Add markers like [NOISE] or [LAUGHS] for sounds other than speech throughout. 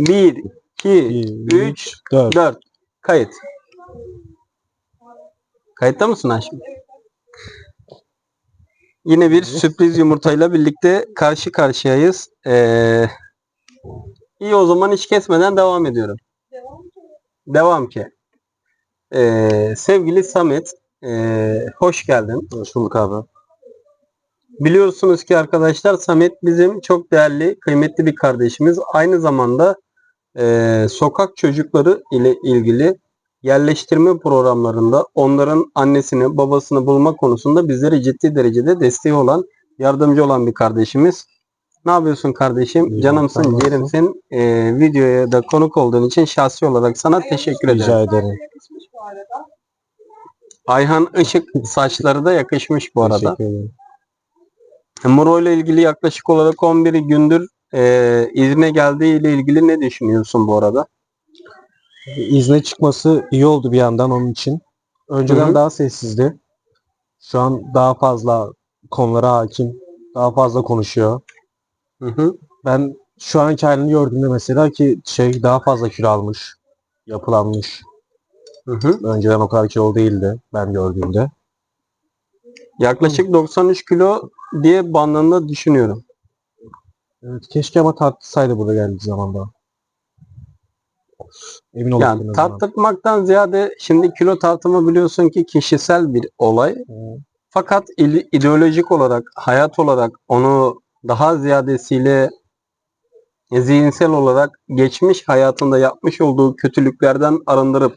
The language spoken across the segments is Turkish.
1, 2, 2, 3, 4. 4. Kayıt. Kayıtta mısın Haşim? Yine bir sürpriz yumurtayla birlikte karşı karşıyayız. Ee, iyi o zaman hiç kesmeden devam ediyorum. Devam ki. Ee, sevgili Samet, ee, hoş geldin. Hoş bulduk abi. Biliyorsunuz ki arkadaşlar Samet bizim çok değerli, kıymetli bir kardeşimiz. Aynı zamanda eee, sokak çocukları ile ilgili yerleştirme programlarında onların annesini, babasını bulma konusunda bizlere ciddi derecede desteği olan, yardımcı olan bir kardeşimiz. Ne yapıyorsun kardeşim? İyi, Canımsın, yerimsin. Eee, videoya da konuk olduğun için şahsi olarak sana teşekkür ederim. Rica ederim. Ayhan Işık saçları da yakışmış bu arada. Teşekkür ederim. Muro ile ilgili yaklaşık olarak 11 gündür eee izne geldiği ile ilgili ne düşünüyorsun bu arada? İzne çıkması iyi oldu bir yandan onun için. Önceden Hı hı. daha sessizdi. Şu an daha fazla konulara hakim. Daha fazla konuşuyor. Hı hı. Ben şu anki halini gördüğümde mesela ki şey daha fazla kilo almış. Yapılanmış. Hı hı. Önceden o kadar kilo değildi ben gördüğümde. Yaklaşık 93 kilo diye bandında düşünüyorum. Evet keşke ama tartışsaydı burada geldiği zaman da. Emin olduk Yani tartışmaktan ziyade şimdi kilo tartımı biliyorsun ki kişisel bir olay. Hı. Fakat ideolojik olarak, hayat olarak onu daha ziyadesiyle zihinsel olarak geçmiş hayatında yapmış olduğu kötülüklerden arındırıp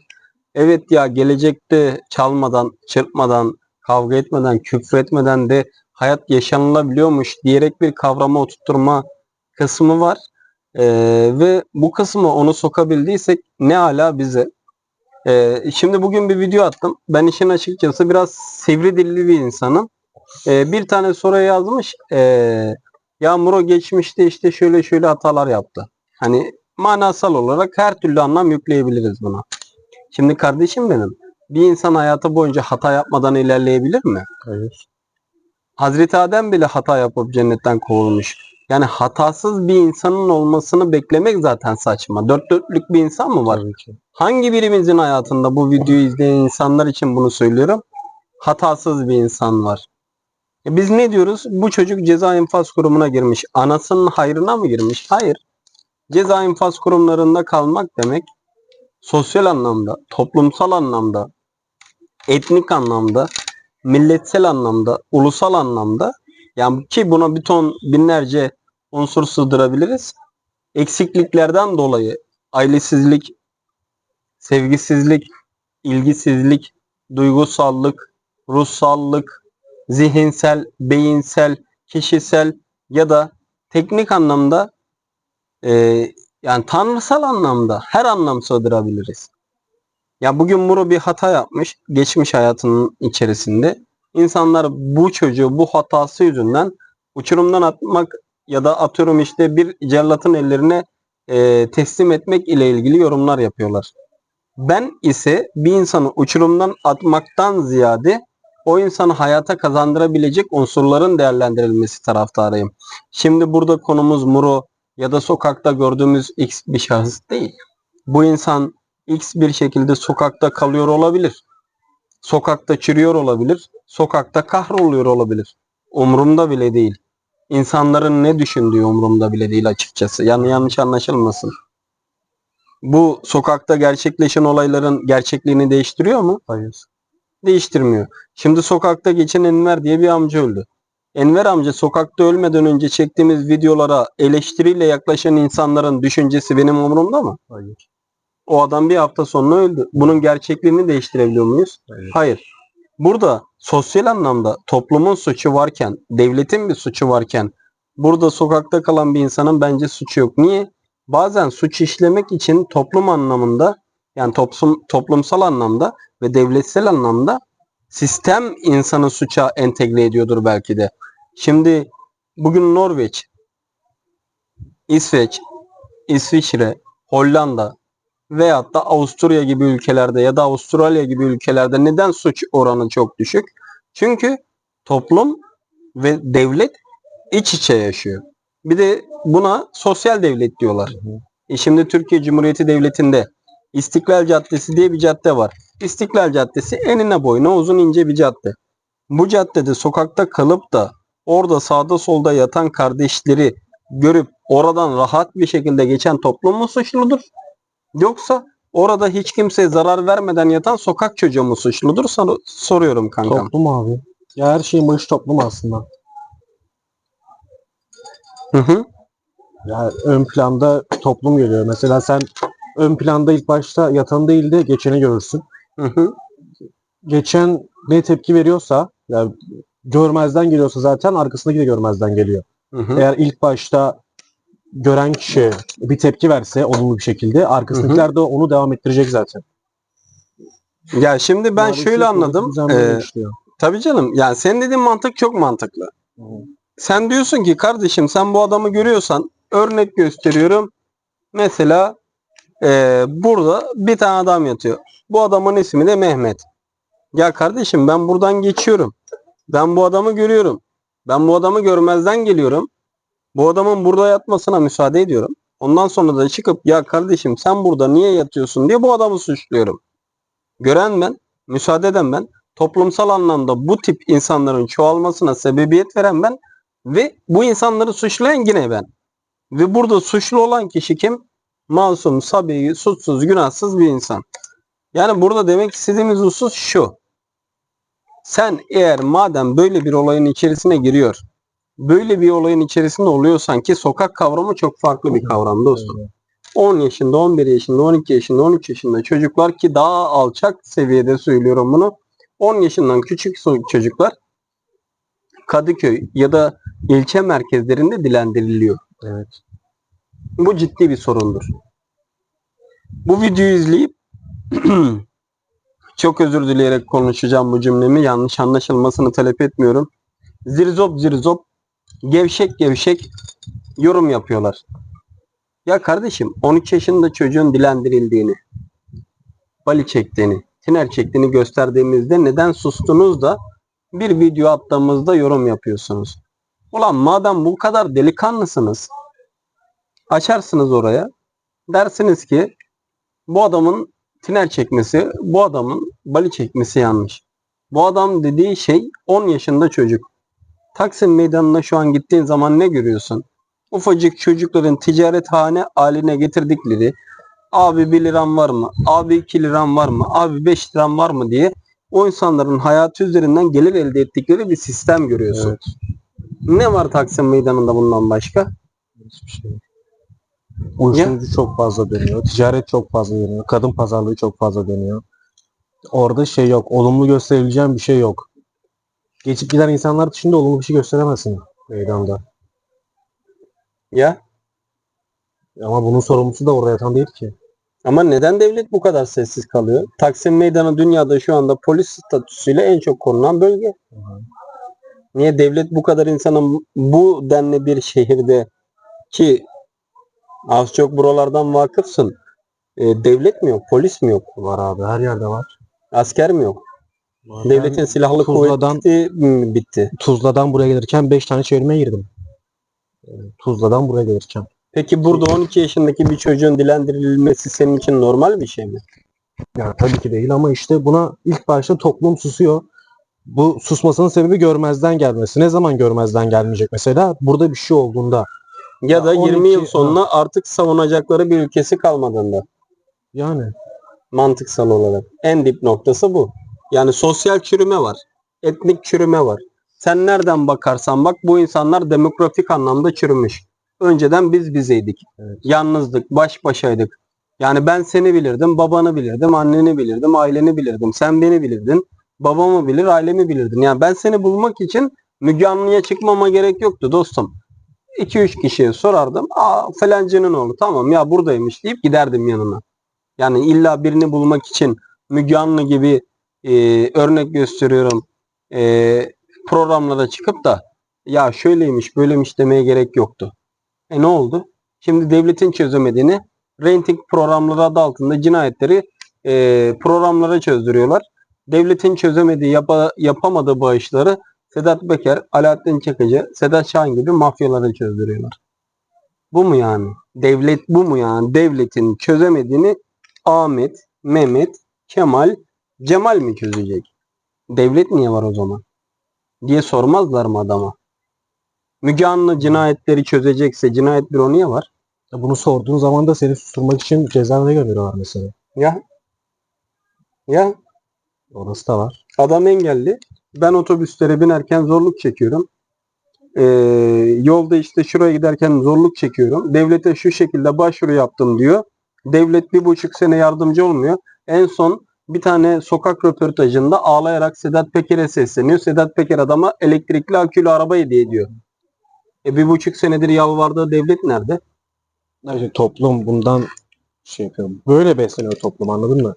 evet ya gelecekte çalmadan, çırpmadan, kavga etmeden, küfür etmeden de hayat yaşanılabiliyormuş diyerek bir kavrama oturtturma kısmı var. Ee, ve bu kısmı onu sokabildiysek ne ala bize. Ee, şimdi bugün bir video attım. Ben işin açıkçası biraz sivri dilli bir insanım. Ee, bir tane soru yazmış. Ee, ya Muro geçmişte işte şöyle şöyle hatalar yaptı. Hani manasal olarak her türlü anlam yükleyebiliriz buna. Şimdi kardeşim benim bir insan hayatı boyunca hata yapmadan ilerleyebilir mi? Hayır. Hazreti Adem bile hata yapıp cennetten kovulmuş. Yani hatasız bir insanın olmasını beklemek zaten saçma. Dört dörtlük bir insan mı var? Hangi birimizin hayatında bu videoyu izleyen insanlar için bunu söylüyorum? Hatasız bir insan var. E biz ne diyoruz? Bu çocuk ceza infaz kurumuna girmiş. Anasının hayrına mı girmiş? Hayır. Ceza infaz kurumlarında kalmak demek sosyal anlamda, toplumsal anlamda, etnik anlamda, milletsel anlamda, ulusal anlamda yani ki buna bir ton binlerce unsur sığdırabiliriz. Eksikliklerden dolayı ailesizlik, sevgisizlik, ilgisizlik, duygusallık, ruhsallık, zihinsel, beyinsel, kişisel ya da teknik anlamda e, yani tanrısal anlamda her anlam sığdırabiliriz. Ya bugün Muro bir hata yapmış geçmiş hayatının içerisinde. İnsanlar bu çocuğu bu hatası yüzünden uçurumdan atmak ya da atıyorum işte bir cellatın ellerine e, teslim etmek ile ilgili yorumlar yapıyorlar. Ben ise bir insanı uçurumdan atmaktan ziyade o insanı hayata kazandırabilecek unsurların değerlendirilmesi taraftarıyım. Şimdi burada konumuz Muro ya da sokakta gördüğümüz X bir şahıs değil. Bu insan X bir şekilde sokakta kalıyor olabilir. Sokakta çürüyor olabilir. Sokakta kahroluyor olabilir. Umurumda bile değil. İnsanların ne düşündüğü umurumda bile değil açıkçası. Yani yanlış anlaşılmasın. Bu sokakta gerçekleşen olayların gerçekliğini değiştiriyor mu? Hayır. Değiştirmiyor. Şimdi sokakta geçen Enver diye bir amca öldü. Enver amca sokakta ölmeden önce çektiğimiz videolara eleştiriyle yaklaşan insanların düşüncesi benim umurumda mı? Hayır. O adam bir hafta sonra öldü. Bunun gerçekliğini değiştirebiliyor muyuz? Hayır. Hayır. Burada sosyal anlamda toplumun suçu varken, devletin bir suçu varken burada sokakta kalan bir insanın bence suçu yok. Niye? Bazen suç işlemek için toplum anlamında yani toplum, toplumsal anlamda ve devletsel anlamda sistem insanı suça entegre ediyordur belki de. Şimdi bugün Norveç, İsveç, İsviçre, Hollanda veyahut da Avusturya gibi ülkelerde ya da Avustralya gibi ülkelerde neden suç oranı çok düşük? Çünkü toplum ve devlet iç içe yaşıyor. Bir de buna sosyal devlet diyorlar. E şimdi Türkiye Cumhuriyeti Devleti'nde İstiklal Caddesi diye bir cadde var. İstiklal Caddesi enine boyuna uzun ince bir cadde. Bu caddede sokakta kalıp da orada sağda solda yatan kardeşleri görüp oradan rahat bir şekilde geçen toplum mu suçludur? Yoksa orada hiç kimseye zarar vermeden yatan sokak çocuğu mu suçludur? Sor- soruyorum kankam. Toplum abi. Ya her şeyin başı toplum aslında. Hı hı. Ya ön planda toplum geliyor. Mesela sen ön planda ilk başta yatanı değil de geçeni görürsün. Hı hı. Geçen ne tepki veriyorsa, yani görmezden geliyorsa zaten arkasındaki de görmezden geliyor. Hı hı. Eğer ilk başta gören kişi bir tepki verse olumlu bir şekilde arkasındakiler de onu devam ettirecek zaten. Ya şimdi ben Maalesef şöyle anladım. Ee, tabii canım. Yani senin dediğin mantık çok mantıklı. Sen diyorsun ki kardeşim sen bu adamı görüyorsan örnek gösteriyorum. Mesela eee, burada bir tane adam yatıyor. Bu adamın ismi de Mehmet. Ya kardeşim ben buradan geçiyorum. Ben bu adamı görüyorum. Ben bu adamı görmezden geliyorum. Bu adamın burada yatmasına müsaade ediyorum. Ondan sonra da çıkıp ya kardeşim sen burada niye yatıyorsun diye bu adamı suçluyorum. Gören ben, müsaade eden ben, toplumsal anlamda bu tip insanların çoğalmasına sebebiyet veren ben ve bu insanları suçlayan yine ben. Ve burada suçlu olan kişi kim? Masum, sabi, suçsuz, günahsız bir insan. Yani burada demek istediğimiz husus şu. Sen eğer madem böyle bir olayın içerisine giriyor, böyle bir olayın içerisinde oluyorsan ki sokak kavramı çok farklı bir kavram dostum. 10 yaşında, 11 yaşında, 12 yaşında, 13 yaşında çocuklar ki daha alçak seviyede söylüyorum bunu. 10 yaşından küçük çocuklar Kadıköy ya da ilçe merkezlerinde dilendiriliyor. Evet. Bu ciddi bir sorundur. Bu videoyu izleyip [CLEARS THROAT] çok özür dileyerek konuşacağım bu cümlemi. Yanlış anlaşılmasını talep etmiyorum. Zirzop zirzop gevşek gevşek yorum yapıyorlar. Ya kardeşim 13 yaşında çocuğun dilendirildiğini, bali çektiğini, tiner çektiğini gösterdiğimizde neden sustunuz da bir video attığımızda yorum yapıyorsunuz? Ulan madem bu kadar delikanlısınız açarsınız oraya dersiniz ki bu adamın tiner çekmesi, bu adamın bali çekmesi yanlış. Bu adam dediği şey 10 yaşında çocuk. Taksim meydanına şu an gittiğin zaman ne görüyorsun? Ufacık çocukların ticarethane haline getirdikleri abi 1 liram var mı? Abi 2 liram var mı? Abi 5 liram var mı diye o insanların hayatı üzerinden gelir elde ettikleri bir sistem görüyorsun. Evet. Ne var Taksim meydanında bundan başka? Hiçbir şey. Uyuşturucu çok fazla dönüyor. Ticaret çok fazla dönüyor. Kadın pazarlığı çok fazla dönüyor. Orada şey yok. Olumlu gösterebileceğim bir şey yok. Geçip giden insanlar dışında olumlu bir şey gösteremezsin meydanda. Ya Ama bunun sorumlusu da orada yatan değil ki. Ama neden devlet bu kadar sessiz kalıyor? Taksim Meydanı dünyada şu anda polis statüsüyle en çok korunan bölge. Niye devlet bu kadar insanın bu denli bir şehirde ki az çok buralardan vakıfsın. e, devlet mi yok? Polis mi yok? Var abi her yerde var. Asker mi yok? Devletin Ben silahlı Tuzla'dan- kuvveti bitti? Tuzla'dan buraya gelirken 5 tane çevirmeye girdim. Ee, Tuzla'dan buraya gelirken. Peki burada 12 yaşındaki bir çocuğun dilendirilmesi senin için normal bir şey mi? Yani tabii ki değil ama işte buna ilk başta toplum susuyor. Bu susmasının sebebi görmezden gelmesi. Ne zaman görmezden gelmeyecek mesela? Burada bir şey olduğunda. Ya da Ya 20 yıl 12 sonra artık savunacakları bir ülkesi kalmadığında. Yani mantıksal olarak. En dip noktası bu. Yani sosyal çürüme var. Etnik çürüme var. Sen nereden bakarsan bak bu insanlar demografik anlamda çürümüş. Önceden biz bizeydik. Evet. Yalnızdık, baş başaydık. Yani ben seni bilirdim, babanı bilirdim, anneni bilirdim, aileni bilirdim. Sen beni bilirdin, babamı bilir, ailemi bilirdin. Yani ben seni bulmak için Müge Anlı'ya çıkmama gerek yoktu dostum. 2-3 kişiye sorardım. Aa falancının oğlu tamam ya buradaymış deyip giderdim yanına. Yani illa birini bulmak için Müge Anlı gibi e, örnek gösteriyorum e, programlara çıkıp da ya şöyleymiş böylemiş demeye gerek yoktu. E ne oldu? Şimdi devletin çözemediğini rating programları adı altında cinayetleri e, programlara çözdürüyorlar. Devletin çözemediği, yapa- yapamadığı bağışları Sedat Peker, Alaaddin Çakıcı, Sedat Şahin gibi mafyalara çözdürüyorlar. Bu mu yani? Devlet bu mu yani? Devletin çözemediğini Ahmet, Mehmet, Kemal, Cemal mi çözecek? Devlet niye var o zaman? Diye sormazlar mı adama? Müge Anlı cinayetleri çözecekse cinayet büro niye var? Ya Bunu sorduğun zaman da seni susturmak için cezaevine gönderiyorlar mesela. Ya. Ya Orası da var. Adam engelli. Ben otobüslere binerken zorluk çekiyorum. Ee, yolda işte şuraya giderken zorluk çekiyorum. Devlete şu şekilde başvuru yaptım diyor. Devlet bir buçuk sene yardımcı olmuyor. En son bir tane sokak röportajında ağlayarak Sedat Peker'e sesleniyor. Sedat Peker adama elektrikli akülü araba hediye ediyor. E bir buçuk senedir yalvardığı devlet nerede? İşte toplum bundan şey yapıyor. Böyle besleniyor toplum anladın mı?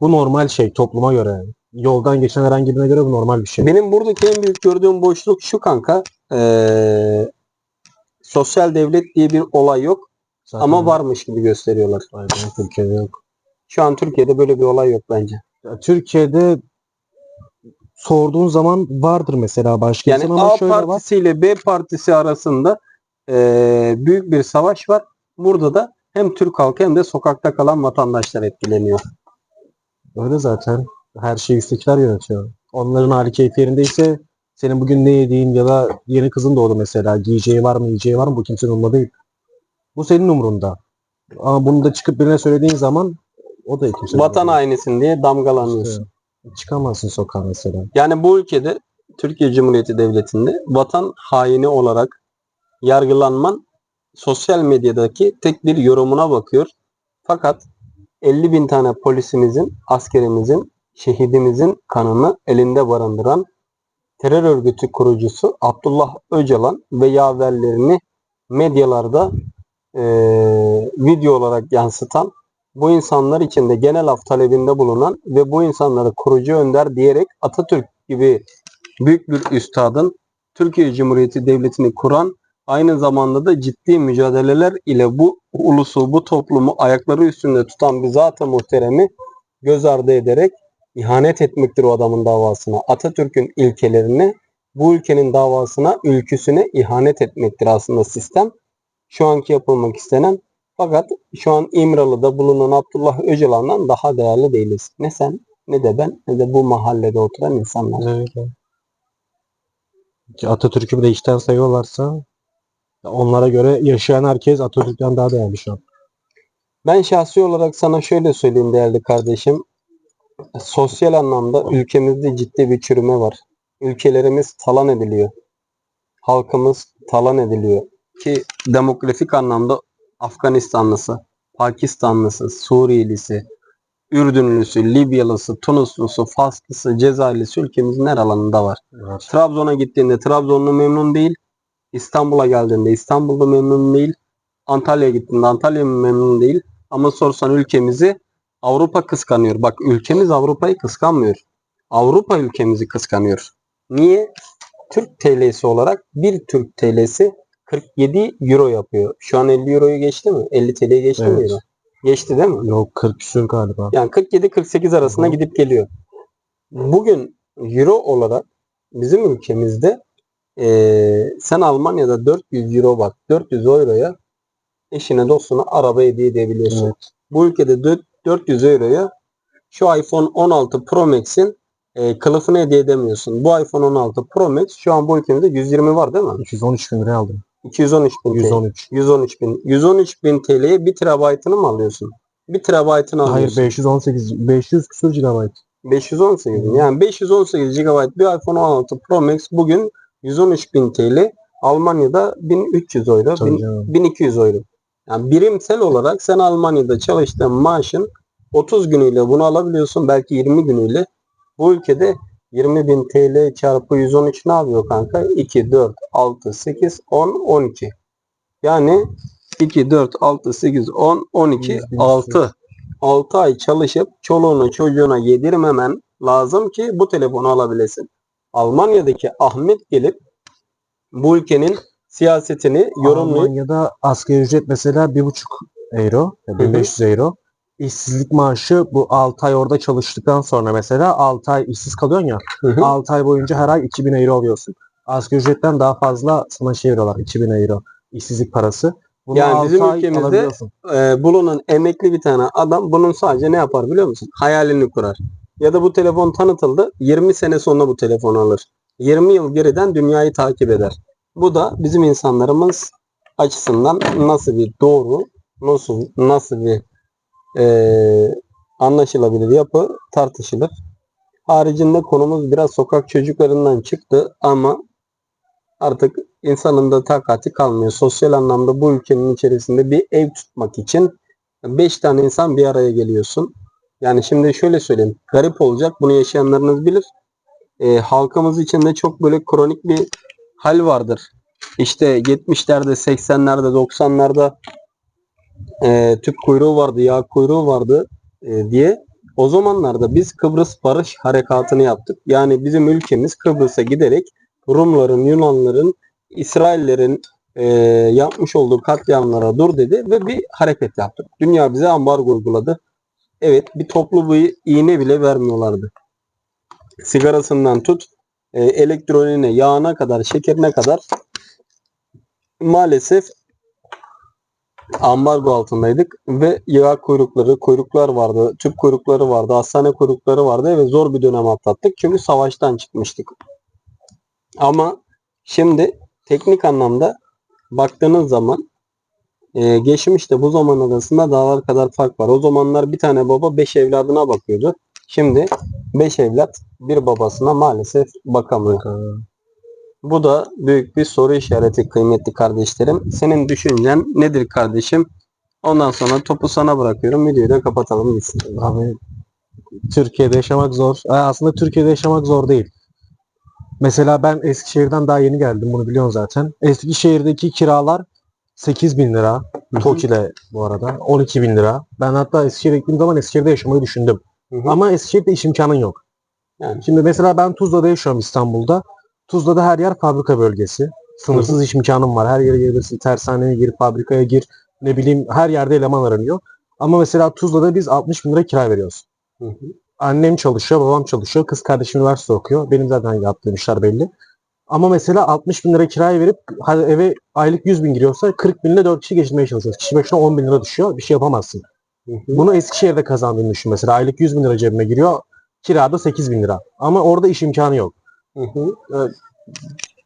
Bu normal şey topluma göre. yani. Yoldan geçen herhangi birine göre bu normal bir şey. Benim buradaki en büyük gördüğüm boşluk şu kanka. Ee, sosyal devlet diye bir olay yok Zaten ama varmış gibi gösteriyorlar. Aynen, Türkiye'de yok. Şu an Türkiye'de böyle bir olay yok bence. Ya Türkiye'de sorduğun zaman vardır mesela başka Yani ama A şöyle var. partisi ile B partisi arasında ee, büyük bir savaş var. Burada da hem Türk halkı hem de sokakta kalan vatandaşlar etkileniyor. Öyle zaten. Her şeyi üsttekiler yönetiyor. Onların hali keyfi yerindeyse senin bugün ne yediğin ya da yeni kızın doğdu mesela. Giyeceği var mı, yiyeceği var mı bu kimsenin umurunda değil. Bu senin umurunda. Ama bunu da çıkıp birine söylediğin zaman o da kimsenin Vatan hainisin diye damgalanıyorsun. İşte çıkamazsın sokağa mesela. Yani bu ülkede Türkiye Cumhuriyeti Devleti'nde vatan haini olarak yargılanman sosyal medyadaki tek bir yorumuna bakıyor. Fakat 50 bin tane polisimizin, askerimizin, şehidimizin kanını elinde barındıran terör örgütü kurucusu Abdullah Öcalan ve yaverlerini medyalarda eee, video olarak yansıtan bu insanlar için de genel af talebinde bulunan ve bu insanları kurucu önder diyerek Atatürk gibi büyük bir üstadın Türkiye Cumhuriyeti Devleti'ni kuran aynı zamanda da ciddi mücadeleler ile bu ulusu, bu toplumu ayakları üstünde tutan bir zat-ı muhteremi göz ardı ederek ihanet etmektir o adamın davasına. Atatürk'ün ilkelerine, bu ülkenin davasına, ülküsüne ihanet etmektir aslında sistem. Şu anki yapılmak istenen fakat şu an İmralı'da bulunan Abdullah Öcalan'dan daha değerli değiliz. Ne sen, ne de ben, ne de bu mahallede oturan insanlar. Öyle. Ki Atatürk'ü bir de içten seviyorlarsa onlara göre yaşayan herkes Atatürk'ten daha değerli şu an. Ben şahsi olarak sana şöyle söyleyeyim değerli kardeşim. Sosyal anlamda ülkemizde ciddi bir çürüme var. Ülkelerimiz talan ediliyor. Halkımız talan ediliyor. Ki demografik anlamda Afganistanlısı, Pakistanlısı, Suriyelisi, Ürdünlüsü, Libyalısı, Tunuslusu, Faslısı, Cezayirlisi ülkemizin her alanında var. Trabzon'a gittiğinde Trabzonlu memnun değil. İstanbul'a geldiğinde İstanbul'da memnun değil. Antalya'ya gittiğinde Antalya memnun değil. Ama sorsan ülkemizi Avrupa kıskanıyor. Bak ülkemiz Avrupa'yı kıskanmıyor. Avrupa ülkemizi kıskanıyor. Niye? Türk TL'si olarak bir Türk TL'si 47 euro yapıyor. Şu an 50 euroyu geçti mi? 50 TL'yi geçti mi Evet. euro? Geçti değil mi? Yok 40 küsür galiba. Yani 47-48 arasında Hı gidip geliyor. Bugün euro olarak bizim ülkemizde eee, sen Almanya'da 400 euro bak 400 euroya eşine dostuna araba hediye edebiliyorsun. Evet. Bu ülkede dö- 400 euroya şu iPhone 16 Pro Max'in eee, kılıfını hediye edemiyorsun. Bu iPhone 16 Pro Max şu an bu ülkemizde 120 var değil mi? 213 bin liraya aldım. 213 bin TL. 113. 113 bin. 113 bin TL'ye 1 terabaytını mı alıyorsun? 1 terabaytını Hayır alıyorsun. 518 500 küsür GB. 518 mi? Yani 518 GB bir iPhone 16 Pro Max bugün 113.000 TL. Almanya'da 1300 euro, Tabii bin- canım. 1200 euro. Yani birimsel olarak sen Almanya'da çalıştığın maaşın 30 günüyle bunu alabiliyorsun. Belki 20 günüyle. Bu ülkede 20.000 TL çarpı 113 ne yapıyor kanka? 2, 4, 6, 8, 10, 12. Yani 2, 4, 6, 8, 10, 12, 100 bin 6. 6 ay çalışıp çoluğunu çocuğuna yedirmemen lazım ki bu telefonu alabilesin. Almanya'daki Ahmet gelip bu ülkenin siyasetini yorumlayıp Almanya'da asgari ücret mesela 1,5 euro, hı. 1500 euro. İşsizlik maaşı bu 6 ay orada çalıştıktan sonra mesela 6 ay işsiz kalıyorsun ya. Hı hı. 6 ay boyunca her ay 2000 euro alıyorsun. Asgari ücretten daha fazla sana şey veriyorlar 2000 euro işsizlik parası. Bunu Yani bizim ülkemizde- e, bulunan emekli bir tane adam bunun sadece ne yapar biliyor musun? Hayalini kurar. Ya da bu telefon tanıtıldı. 20 sene sonra bu telefonu alır. 20 yıl geriden dünyayı takip eder. Bu da bizim insanlarımız açısından nasıl bir doğru, nasıl nasıl bir e, anlaşılabilir yapı tartışılır. Haricinde konumuz biraz sokak çocuklarından çıktı ama artık insanın da takati kalmıyor. Sosyal anlamda bu ülkenin içerisinde bir ev tutmak için 5 tane insan bir araya geliyorsun. Yani şimdi şöyle söyleyeyim. Garip olacak. Bunu yaşayanlarınız bilir. Ee, halkımız içinde çok böyle kronik bir hal vardır. İşte 70'lerde, 80'lerde, 90'larda e, tüp kuyruğu vardı, yağ kuyruğu vardı e, diye. O zamanlarda biz Kıbrıs Barış Harekatı'nı yaptık. Yani bizim ülkemiz Kıbrıs'a giderek Rumların, Yunanların, İsraillerin e, yapmış olduğu katliamlara dur dedi ve bir hareket yaptık. Dünya bize ambargo uyguladı. Evet bir toplu bir iğne bile vermiyorlardı. Sigarasından tut e, elektroninine, yağına kadar, şekerine kadar maalesef ambargo altındaydık ve yağ kuyrukları, kuyruklar vardı, tüp kuyrukları vardı, hastane kuyrukları vardı ve zor bir dönem atlattık. Çünkü savaştan çıkmıştık. Ama şimdi teknik anlamda baktığınız zaman e, geçmişte bu zaman arasında dağlar kadar fark var. O zamanlar bir tane baba 5 evladına bakıyordu. Şimdi 5 evlat bir babasına maalesef bakamıyor. Bu da büyük bir soru işareti kıymetli kardeşlerim. Senin düşüncen nedir kardeşim? Ondan sonra topu sana bırakıyorum. Videoyu da kapatalım gitsin. Abi Türkiye'de yaşamak zor. Aslında Türkiye'de yaşamak zor değil. Mesela ben Eskişehir'den daha yeni geldim. Bunu biliyorsun zaten. Eskişehir'deki kiralar 8 bin lira. TOKİ'de bu arada. 12 bin lira. Ben hatta Eskişehir'e gittiğim zaman Eskişehir'de yaşamayı düşündüm. Hı hı. Ama Eskişehir'de iş imkanın yok. Yani. Şimdi mesela ben Tuzla'da yaşıyorum İstanbul'da. Tuzla'da her yer fabrika bölgesi. Sınırsız iş imkanım var. Her yere girebilirsin. Tersaneye gir, fabrikaya gir. Ne bileyim her yerde eleman aranıyor. Ama mesela Tuzla'da biz 60 bin lira kira veriyoruz. Hı hı. Annem çalışıyor, babam çalışıyor. Kız kardeşim üniversite okuyor. Benim zaten yaptığım işler belli. Ama mesela 60 bin lira kiraya verip eve aylık 100 bin giriyorsa 40 binle 4 kişi geçirmeye çalışıyoruz. Kişi başına 10 bin lira düşüyor. Bir şey yapamazsın. Hı hı. Bunu Eskişehir'de kazandığını düşün mesela. Aylık 100 bin lira cebime giriyor. Kirada 8 bin lira. Ama orada iş imkanı yok. Hı hı.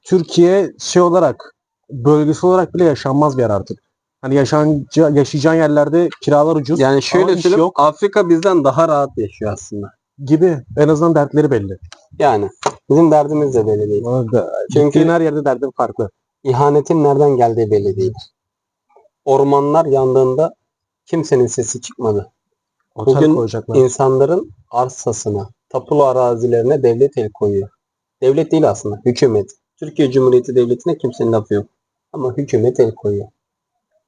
Türkiye şey olarak bölgesi olarak bile yaşanmaz bir yer artık. Hani yaşanca, yaşayacağın yerlerde kiralar ucuz Yani şöyle Ama iş söyleyeyim. yok. Afrika bizden daha rahat yaşıyor aslında. gibi en azından dertleri belli. Yani bizim derdimiz de belli değil. Çünkü Çünkü her yerde derdin farklı. ihanetin nereden geldiği belli değil. Ormanlar yandığında kimsenin sesi çıkmadı. Otel Bugün koyacaklar. İnsanların arsasına, tapulu arazilerine devlet el koyuyor. Devlet değil aslında, hükümet. Türkiye Cumhuriyeti Devleti'ne kimsenin lafı yok. Ama hükümet el koyuyor.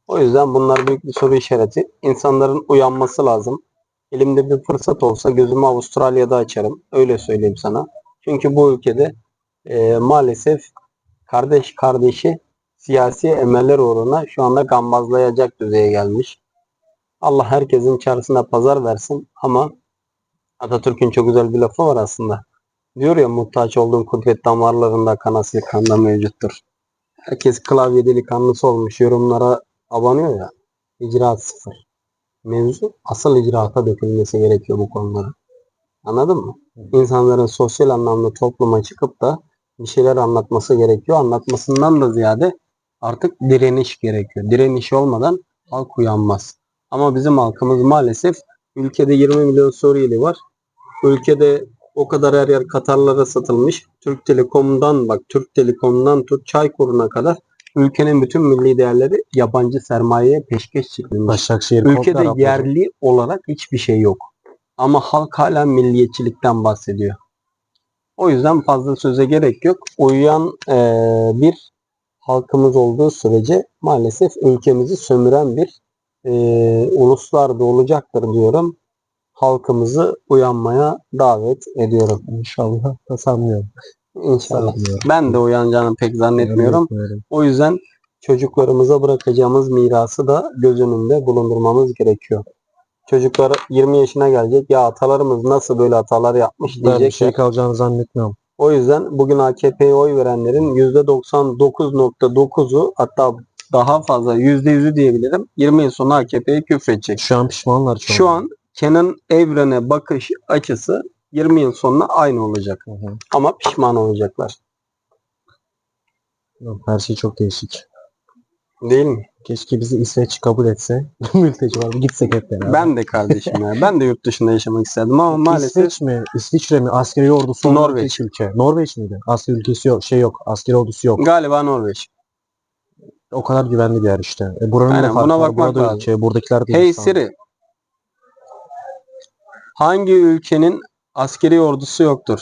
O yüzden bunlar büyük bir soru işareti. İnsanların uyanması lazım. Elimde bir fırsat olsa gözümü Avustralya'da açarım. Öyle söyleyeyim sana. Çünkü bu ülkede e, maalesef kardeş kardeşi siyasi emeller uğruna şu anda gambazlayacak düzeye gelmiş. Allah herkesin çarşısına pazar versin ama Atatürk'ün çok güzel bir lafı var aslında. Diyor ya muhtaç olduğun kudret damarlarında kan asil kanda mevcuttur. Herkes klavye delikanlısı olmuş yorumlara abanıyor ya. İcraat sıfır. Mevzu asıl icraata dökülmesi gerekiyor bu konulara. Anladın mı? İnsanların sosyal anlamda topluma çıkıp da bir şeyler anlatması gerekiyor. Anlatmasından da ziyade artık direniş gerekiyor. Direniş olmadan halk uyanmaz. Ama bizim halkımız maalesef ülkede 20 milyon Suriyeli var. Ülkede o kadar her yer Katarlara satılmış. Türk Telekom'dan bak Türk Telekom'dan tut Çaykur'una kadar ülkenin bütün milli değerleri yabancı sermayeye peşkeş çekilmiş. Başakşehir Ülkede Araplar. yerli olarak hiçbir şey yok. Ama halk hala milliyetçilikten bahsediyor. O yüzden fazla söze gerek yok. Uyuyan eee, bir halkımız olduğu sürece maalesef ülkemizi sömüren bir eee uluslar da olacaktır diyorum. Halkımızı uyanmaya davet ediyorum. İnşallah da sanmıyorum. İnşallah. Ben de uyanacağını pek zannetmiyorum. O yüzden çocuklarımıza bırakacağımız mirası da göz önünde bulundurmamız gerekiyor. Çocuklar 20 yaşına gelecek. Ya atalarımız nasıl böyle hatalar yapmış Ben bir şey kalacağını zannetmiyorum. O yüzden bugün AKP'ye oy verenlerin %99.9'u hatta daha fazla yüzde yüzü diyebilirim 20 yıl sonra AKP'ye küfredecek. Şu an pişmanlar. Şu an Kenan Evren'e bakış açısı 20 yıl sonra aynı olacak. Hı hı. Ama pişman olacaklar. Her şey çok değişik. Değil mi? Keşke bizi İsveç kabul etse. [LAUGHS] Mülteci var. Gitsek hep beraber. Ben de kardeşim ya. Ben de yurt dışında yaşamak isterdim ama maalesef İsveç mi? İsviçre mi? Askeri ordusu Norveç. ülke. Norveç miydi? Askeri ülkesi yok. Şey yok. Askeri ordusu yok. galiba Norveç. O kadar güvenli bir yer işte. E buranın Aynen, da farkı buna var. bakmak Burada lazım. ülke. Buradakiler de Hey insan. Siri. Hangi ülkenin askeri ordusu yoktur?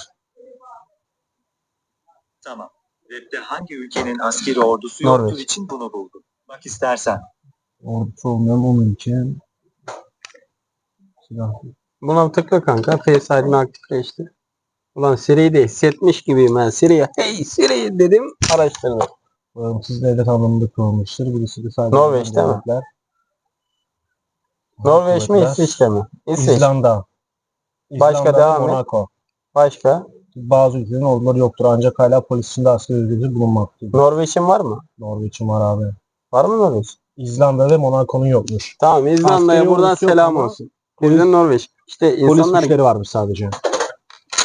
Tamam. Web'de hangi ülkenin askeri ordusu yoktur Norveç. için bunu buldum. Bak istersen. Ordusu olmayan 10 ülke. Silah. Buna tıkla kanka. Face ID'ni aktifleştir. Ulan Siri'yi de hissetmiş gibiyim ben. Siri'ye hey Siri dedim araştırdım. Bağımsız devlet anlamında kurulmuştur. Birisi de sadece Norveç değil mi? Norveç mi. İsviçre mi? İsveç. İzlanda. Başka devam et. Monaco. Başka? Bazı ülkelerin orduları yoktur ancak hala polis içinde askeri ücreti bulunmaktadır. Norveç'in var mı? Norveç'in var abi. Var mı Norveç? İzlanda ve Monaco'nun yokmuş. Tamam İzlanda'ya Askeri buradan ordusu yok selam ama olsun. Bizden Norveç. İşte Polis insanlar güçleri varmış sadece.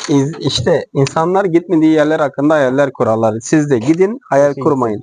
iz- işte insanlar gitmediği yerler hakkında hayaller kurarlar. Siz de gidin hayal Kesinlikle. kurmayın.